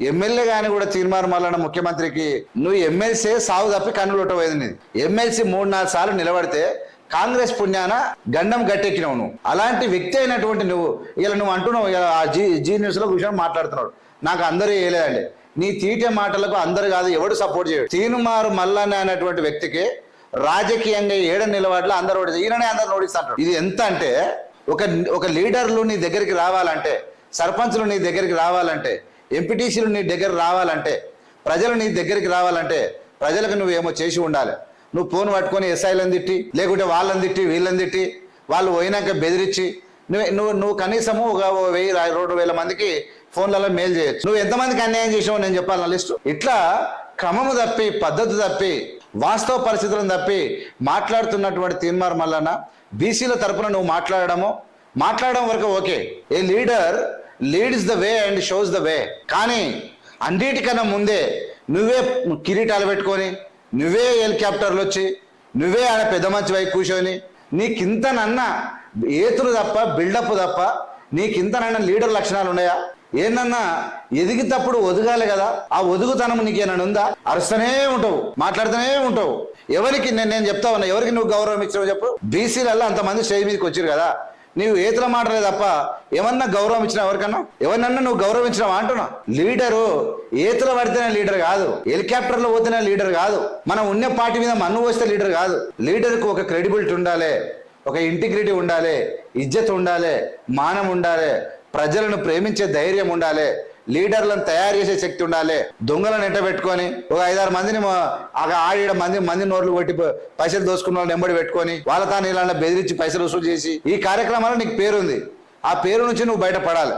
MLA గాని కూడా తీర్మానం మల్లన్న ముఖ్యమంత్రికి నువ్వు ఎమ్మెల్సీ సాగు తప్పి కన్నులు పోయింది ఎమ్మెల్సీ మూడు నాలుగు సార్లు నిలబడితే కాంగ్రెస్ పుణ్యాన గండం గట్టెక్కినావు నువ్వు. అలాంటి వ్యక్తి అయినటువంటి నువ్వు ఇలా నువ్వు అంటున్నావు ఇలా ఆ జీ జీ న్యూస్లో కూర్చొని మాట్లాడుతున్నాడు నాకు అందరూ వేయలేదండి. నీ తీటే మాటలకు అందరు కాదు ఎవడు సపోర్ట్ చేయడు. తీనుమారు మల్లన్న అనేటువంటి వ్యక్తికి రాజకీయంగా ఏడ నిలబడలో అందరూ ఓడి ఈయననే అందరు నోడిస్తాడు ఇది ఎంత అంటే ఒక ఒక లీడర్లు నీ దగ్గరికి రావాలంటే సర్పంచ్లు నీ దగ్గరికి రావాలంటే ఎంపీటీసీలు నీ దగ్గర రావాలంటే ప్రజలు నీ దగ్గరికి రావాలంటే ప్రజలకు నువ్వేమో చేసి ఉండాలి. నువ్వు ఫోన్ పట్టుకొని ఎస్ఐలను తిట్టి లేకుంటే వాళ్ళని తిట్టి వీళ్ళని తిట్టి వాళ్ళు పోయినాక బెదిరించి నువ్వు నువ్వు నువ్వు కనీసము ఒక వెయ్యి రెండు వేల మందికి ఫోన్లలో మెయిల్ చేయొచ్చు. నువ్వు ఎంతమందికి అన్యాయం చేసావు నేను చెప్పాలి నా లిస్టు. ఇట్లా క్రమము తప్పి పద్ధతి తప్పి వాస్తవ పరిస్థితులను తప్పి మాట్లాడుతున్నటువంటి తీర్మార్ మల్లన్న బీసీల తరపున నువ్వు మాట్లాడడము మాట్లాడడం వరకు okay. A leader leads the way and shows the way. కానీ అన్నిటికన్నా ముందే నువ్వే కిరీటాలు పెట్టుకొని నువ్వే హెలికాప్టర్లు వచ్చి నువ్వే ఆడ పెద్ద మంచి వైపు కూర్చొని నీకింతనన్నా ఏతులు తప్ప బిల్డప్ తప్ప నీకింతనన్న లీడర్ లక్షణాలు ఉన్నాయా? ఏందన్నా ఎదిగితప్పుడు ఒదగాలి కదా? ఆ ఒదుగుతనం నీకేనా ఉందా? అరుస్తూనే ఉంటావు మాట్లాడుతూనే ఉంటావు. ఎవరికి నేను నేను చెప్తా ఉన్నా ఎవరికి నువ్వు గౌరవం ఇచ్చావు చెప్పు. బీసీలలో అంతమంది స్టేజ్ మీదకి వచ్చారు కదా. నీవు ఏతుల మాటలే తప్ప ఏమన్నా గౌరవం ఇచ్చినా ఎవరికన్నా? ఎవరినన్నా నువ్వు గౌరవించినావా అంటున్నా? లీడరు ఏతుల పడితేనే లీడర్ కాదు హెలికాప్టర్లో పోతేనే లీడర్ కాదు మనం ఉన్న పార్టీ మీద మన్ను పోస్తే లీడర్ కాదు. లీడర్కు ఒక క్రెడిబిలిటీ ఉండాలి ఒక ఇంటిగ్రిటీ ఉండాలి ఇజ్జత్ ఉండాలి మానం ఉండాలి ప్రజలను ప్రేమించే ధైర్యం ఉండాలి లీడర్లను తయారు చేసే శక్తి ఉండాలి. దొంగలను ఎంట పెట్టుకొని ఒక ఐదారు మందిని మా- ఆ మంది మంది నోర్లు కొట్టి పైసలు దోసుకున్న వాళ్ళని ఎంబడి పెట్టుకొని వాళ్ళ తాను ఇలా బెదిరించి పైసలు వసూలు చేసి ఈ కార్యక్రమాలు నీకు పేరుంది. ఆ పేరు నుంచి నువ్వు బయటపడాలి.